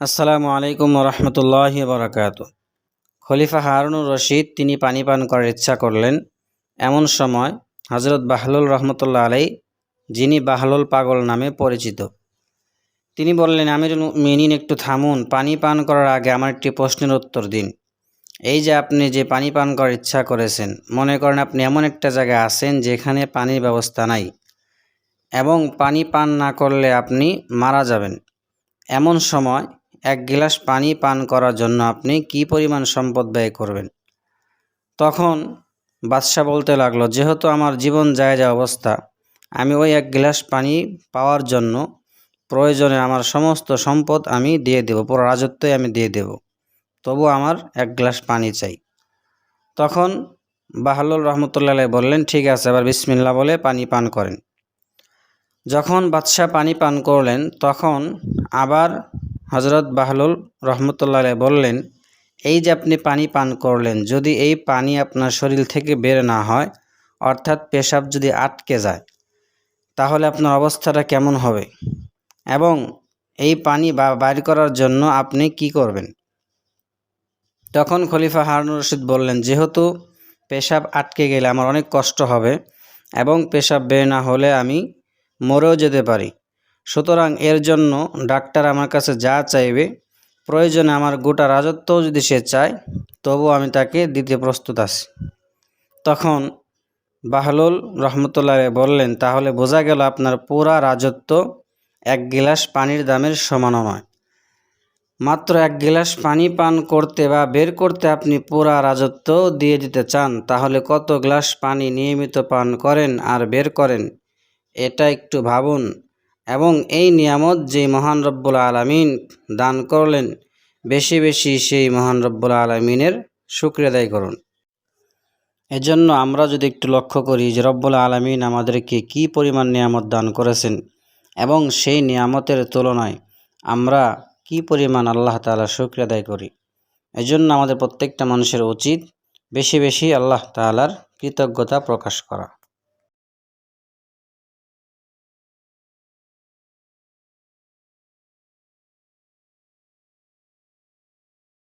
আসসালামু আলাইকুম রহমতুল্লাহ বরাকাত খলিফা হারুনুর রশিদ, তিনি পানি পান করার ইচ্ছা করলেন। এমন সময় হজরত বাহলুল রহমতুল্লাহ আলাই, যিনি বাহলুল পাগল নামে পরিচিত, তিনি বললেন, আমিরুল মিনিন একটু থামুন। পানি পান করার আগে আমার একটি প্রশ্নের উত্তর দিন। এই যে আপনি যে পানি পান করার ইচ্ছা করেছেন, মনে করেন আপনি এমন একটা জায়গায় আছেন যেখানে পানির ব্যবস্থা নাই এবং পানি পান না করলে আপনি মারা যাবেন। এমন সময় এক গ্লাস পানি পান করার জন্য আপনি কি পরিমাণ সম্পদ ব্যয় করবেন? তখন বাদশাহ বলতে লাগল, যেহেতু আমার জীবন যায় যায় অবস্থা, আমি ওই এক গ্লাস পানি পাওয়ার জন্য প্রয়োজনে আমার সমস্ত সম্পদ আমি দিয়ে দেব, পুরো রাজত্বই আমি দিয়ে দেব। তবু আমার এক গ্লাস পানি চাই। তখন বাহালুল রহমতুল্লাহ বললেন, ঠিক আছে, এবার বিসমিল্লা বলে পানি পান করেন। যখন বাদশাহ পানি পান করলেন, তখন আবার হজরত বাহলুল রহমতুল্লাহ বললেন, এই যে আপনি পানি পান করলেন, যদি এই পানি আপনার শরীর থেকে বের না হয়, অর্থাৎ পেশাব যদি আটকে যায়, তাহলে আপনার অবস্থাটা কেমন হবে? এবং এই পানি বা, বাইর করার জন্য আপনি কি করবেন? তখন খলিফা হারুন রশিদ বললেন, যেহেতু পেশাব আটকে গেলে আমার অনেক কষ্ট হবে এবং পেশাব বের না হলে আমি মরেও যেতে পারি। সুতরাং এর জন্য ডাক্তার আমার কাছে যা চাইবে, প্রয়োজনে আমার গোটা রাজত্বও যদি সে চায় তবু আমি তাকে দিতে প্রস্তুত আছি। তখন বাহলুল রহমতুল্লাহ বললেন, তাহলে বোঝা গেল আপনার পুরা রাজত্ব এক গিলাস পানির দামের সমানও নয়। মাত্র এক গিলাস পানি পান করতে বা বের করতে আপনি পুরা রাজত্ব দিয়ে দিতে চান, তাহলে কত গ্লাস পানি নিয়মিত পান করেন আর বের করেন, এটা একটু ভাবুন। এবং এই নিয়ামত যে মহান রব্বুল আলমিন দান করলেন, বেশি বেশি সেই মহান রব্বুল আলমিনের শুক্রিয়া আদায় করুন। এজন্য আমরা যদি একটু লক্ষ্য করি যে রব্বুল আলমিন আমাদেরকে কি পরিমাণ নিয়ামত দান করেছেন এবং সেই নিয়ামতের তুলনায় আমরা কি পরিমাণ আল্লাহ তালা শুক্রিয়া আদায় করি। এজন্য আমাদের প্রত্যেকটা মানুষের উচিত বেশি বেশি আল্লাহ তালার কৃতজ্ঞতা প্রকাশ করা।